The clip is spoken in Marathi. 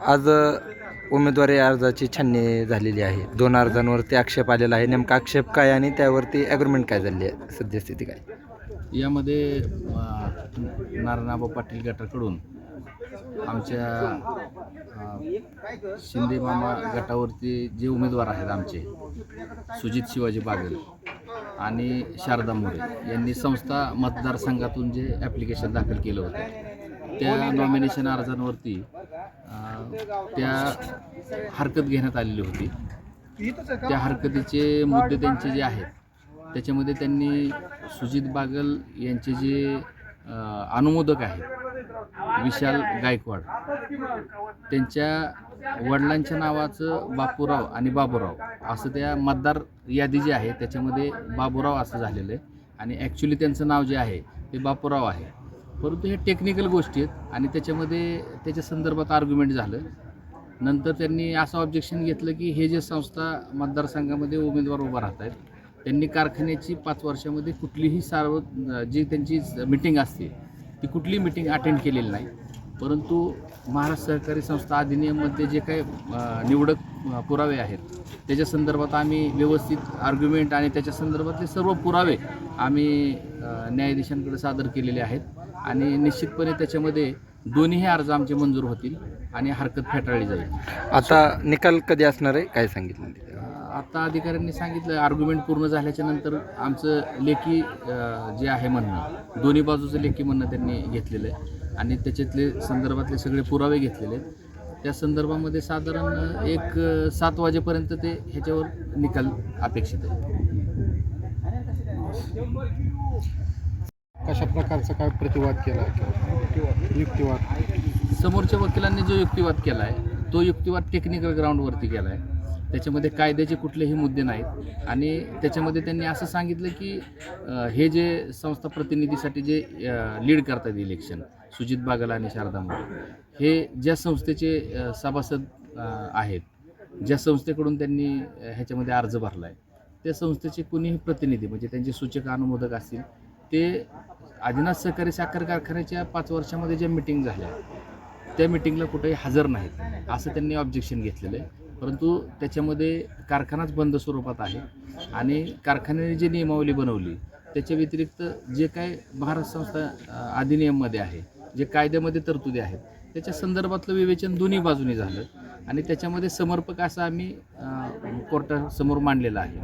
आज उमेदवारी अर्जाची छाननी झालेली आहे. दोन अर्जांवरती आक्षेप आलेला आहे. नेमका आक्षेप काय आणि त्यावरती ॲग्रीमेंट काय झाली आहे? सद्यस्थिती काय? यामध्ये नारायणाबा पाटील गटाकडून आमच्या शिंदे मामा गटावरती जे उमेदवार आहेत आमचे सुजित शिवाजी बागल आणि शारदा मोरे यांनी संस्था मतदारसंघातून जे ॲप्लिकेशन दाखल केलं होतं त्या नॉमिनेशन अर्जांवरती त्या हरकत घेण्यात आलेली होती. त्या हरकतीचे मुद्दे त्यांचे जे आहेत त्याच्यामध्ये त्यांनी सुजित बागल यांचे जे अनुमोदक आहेत विशाल गायकवाड त्यांच्या वडिलांच्या नावाचं बापूराव आणि बाबूराव असं त्या मतदार यादी जी आहे त्याच्यामध्ये बाबूराव असं झालेलं आहे. आणि ॲक्च्युली त्यांचं नाव जे आहे ते बापूराव आहे. परंतु हे टेक्निकल गोष्टी आहेत आणि त्याच्यामध्ये त्याच्या संदर्भात आर्ग्युमेंट झालं. नंतर त्यांनी असं ऑब्जेक्शन घेतलं की हे जे संस्था मतदारसंघामध्ये उमेदवार उभा राहत आहेत त्यांनी कारखान्याची पाच वर्षामध्ये कुठलीही सार्व जी त्यांची मिटिंग असते ती कुठली मिटिंग अटेंड केलेली नाही. परंतु महाराष्ट्र सहकारी संस्था अधिनियममध्ये जे काही निवडक पुरावे आहेत त्याच्या संदर्भात आम्ही व्यवस्थित आर्ग्युमेंट आणि त्याच्या संदर्भातले सर्व पुरावे आम्ही न्यायाधीशांकडे सादर केलेले आहेत. आणि निश्चितपणे त्याच्यामध्ये दोन्हीही अर्ज आमचे मंजूर होतील आणि हरकत फेटाळली जाईल. आता निकाल कधी असणार आहे? काय सांगितलं? आता अधिकाऱ्यांनी सांगितलं आर्ग्युमेंट पूर्ण झाल्याच्यानंतर आमचं लेखी जे आहे म्हणणं दोन्ही बाजूचं लेखी म्हणणं त्यांनी घेतलेलं आहे. आणि त्याच्यातले संदर्भातले सगळे पुरावे घेतलेले त्या संदर्भामध्ये साधारण एक सात वाजेपर्यंत ते ह्याच्यावर निकाल अपेक्षित आहे कशा प्रकारचा काय प्रतिवाद केला? युक्तिवाद. समोरच्या वकिलांनी जो युक्तिवाद केला आहे तो युक्तिवाद टेक्निकल ग्राउंडवरती केला आहे त्याच्यामध्ये कायद्याचे कुठलेही मुद्दे नाहीत. आणि त्याच्यामध्ये त्यांनी असं सांगितलं की हे जे संस्था प्रतिनिधीसाठी जे लीड करतात इलेक्शन सुजित बागला आणि शारदा मोरे हे ज्या संस्थेचे सभासद आहेत ज्या संस्थेकडून त्यांनी ह्याच्यामध्ये अर्ज भरला आहे त्या संस्थेचे कुणीही प्रतिनिधी म्हणजे त्यांचे सूचक अनुमोदक असतील ते आदिनाथ सहकारी साखर कारखान्याच्या पाच वर्षामध्ये ज्या मिटिंग झाल्या त्या मिटिंगला कुठेही हजर नाहीत. असं त्यांनी ऑब्जेक्शन घेतलेलं आहे. परंतु त्याच्यामध्ये कारखानाच बंद स्वरूपात आहे आणि कारखान्याने जी नियमावली बनवली त्याच्या व्यतिरिक्त जे काय महाराष्ट्र संस्था अधिनियममध्ये आहे जे कायद्यामध्ये तरतुदी आहेत त्याच्या संदर्भातलं विवेचन दोन्ही बाजूनी झालं आणि त्याच्यामध्ये समर्पक असं आम्ही कोर्टासमोर मांडलेलं आहे.